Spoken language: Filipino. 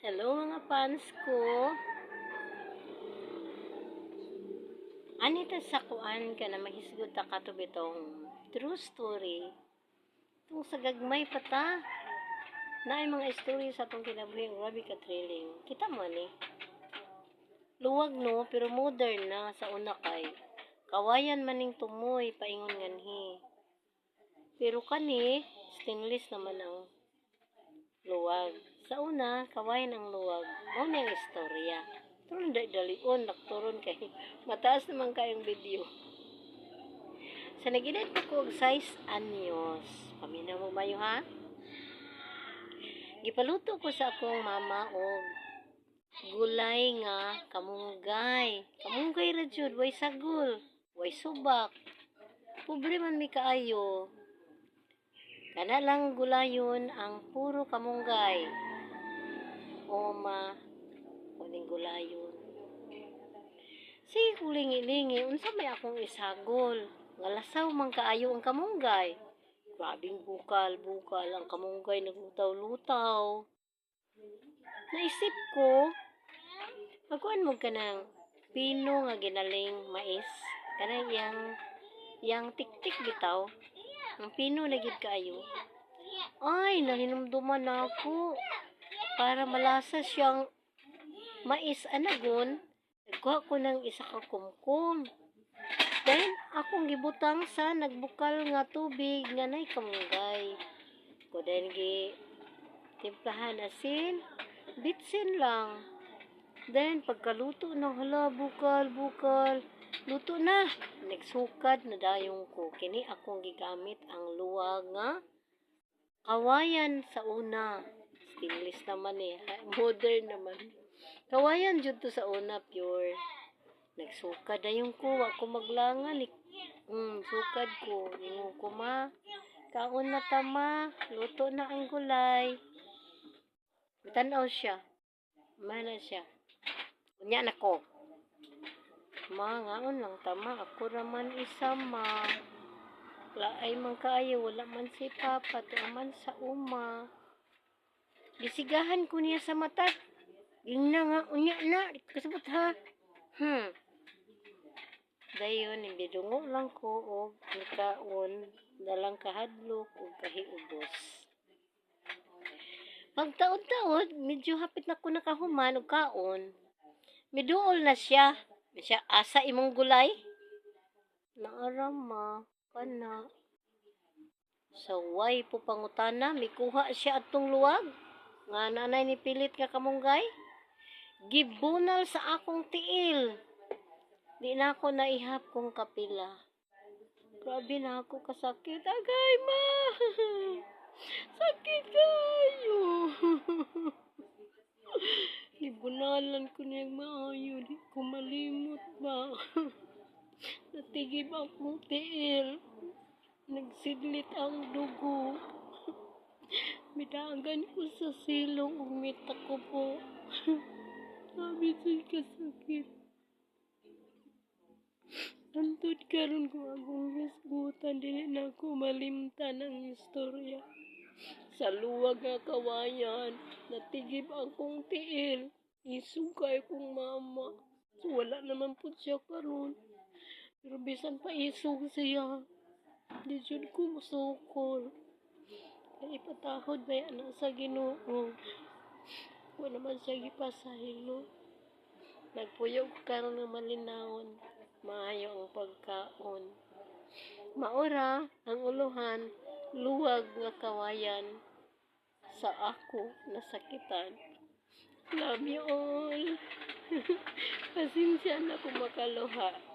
Hello mga fans ko. Anita sa kuan ka na mahisgot ta kato bitong true story. Tung sa gagmay pa ta. Na mga story sa tong kinabuhi ang grabe ka. Kita mo ni. Luwag no, pero modern na sa una kay. Kawayan maning tumoy paingon nganhi. Pero kani, stainless naman ang luwag. Sa una, kawayan ang luwag. Mao na istorya. Pero hindi dalion, nakturon kay mataas naman kayong video. Sa naginit pa ko og size anyos. Paminaw mo ba ha? Gipaluto ko sa akong mama og gulay nga kamunggay. Kamunggay ra jud, way sagol, way subak. Pobre man mi kaayo. Kana lang gulayon ang puro kamunggay. Oma, kuning gulayon. Sige kulingi-lingi, unsa may akong isagol. Ngalasaw man kaayo ang kamunggay. Grabing bukal, bukal ang kamunggay naglutaw-lutaw. Naisip ko, magkuhan mo ka ng pino nga ginaling mais. Kana yang yang tiktik bitaw. Ang pino na kaayo. Ay, nahinumduman na ako. Para malasa siyang mais anagon, nagkuha ko ng isa ka kumkum. Then, akong gibutang sa nagbukal nga tubig nga nay kamunggay. Ko then gi timplahan asin, bitsin lang. Then, pagkaluto na, hala, bukal, bukal. Luto na. Nagsukad na dayong ko. Kini akong gigamit ang luwag nga kawayan sa una. Stainless naman eh. Modern naman. Kawayan jud to sa una, pure. Nagsukad na yung ko. Ako maglangan. Ik- Mm, sukad ko. Ingo ko ma. Kaon na tama. Luto na ang gulay. Tanaw siya. Mana siya. Kunya na ko. Ma, ngaon lang tama. Ako raman isa ma. Laay man kaayo. Wala man si Papa. Tuaman sa uma. Gisigahan ko niya sa mata. Yung na nga. Unya na. Kasabot ha. Hmm. Dayon, ibidungo lang ko og nikaon dalang kahadlok ug kahiubos. Pag taon-taon, medyo hapit na ko nakahuman og kaon. Miduol na siya. Siya asa imong gulay. Naarama kana. Sa way po pangutana, mikuha siya atong luwag. Nga nanay ni pilit nga kamunggay. Gibunal sa akong tiil. Di na ako naihap kung kapila. Grabe na ako kasakit. Agay, ma! Sakit kayo! Libunalan ko niya maayo. Di ko malimot ba? Natigib akong tiil. Nagsidlit ang dugo. Midagan ko sa silong umita ko po. Sabi sa'y kasakit. Antod karon ko akong hisgutan dili na ako malimtan ang istorya. Sa luwag nga kawayan, natigib akong tiil. Isugay kong mama. So, wala naman po siya karon. Pero bisan pa isug siya. Di ko musukol. Kaya ipatahod ba yan sa ginoo. Wala naman siya gipasahilo. Nagpuyog ko karon ng malinawon maayo ang pagkaon. Maura ang uluhan, luwag nga kawayan sa ako nasakitan. Love you all. Pasensya na kung makaluha.